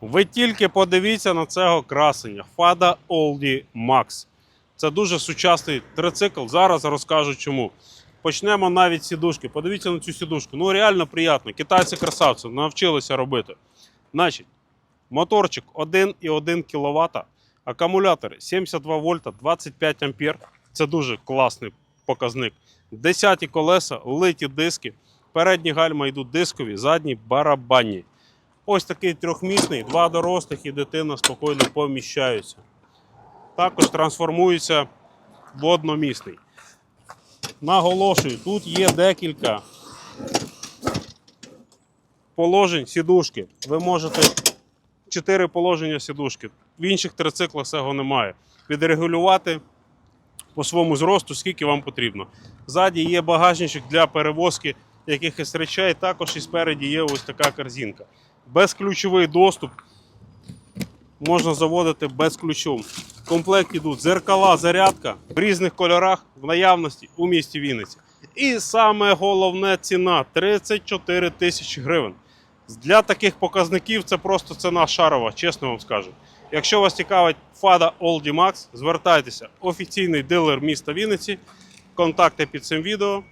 Ви тільки подивіться на цього красення Fada Oldie Max. Це дуже сучасний трицикл. Зараз розкажу чому. Почнемо навіть з сідушки. Подивіться на цю сідушку. Ну реально приємно. Китайці красавці навчилися робити. Значить, моторчик 1,1 кВт, акумулятори 72 вольта, 25 ампер. Це дуже класний показник. Десяті колеса, литі диски. Передні гальма йдуть дискові, задні барабанні. Ось такий трьохмісний, два дорослих і дитина спокійно поміщаються. Також трансформується в одномісний. Наголошую, тут є декілька положень сідушки. Ви можете чотири положення сідушки. В інших трициклах цього немає. Відрегулювати по своєму зросту, скільки вам потрібно. Ззаді є багажничок для перевозки якихось речей. Також і спереді є ось така корзинка. Безключовий доступ можна заводити безключом. В комплекті йдуть зеркала, зарядка в різних кольорах в наявності у місті Вінниці. І саме головне ціна 34 тисячі гривень. Для таких показників це просто ціна шарова, чесно вам скажу. Якщо вас цікавить Fada Oldie Max, звертайтеся. Офіційний дилер міста Вінниці. Контакти під цим відео.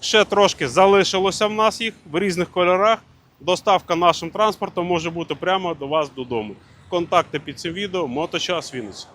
Ще трошки залишилося в нас їх в різних кольорах. Доставка нашим транспортом може бути прямо до вас додому. Контакти під цим відео. Моточас Вінниці.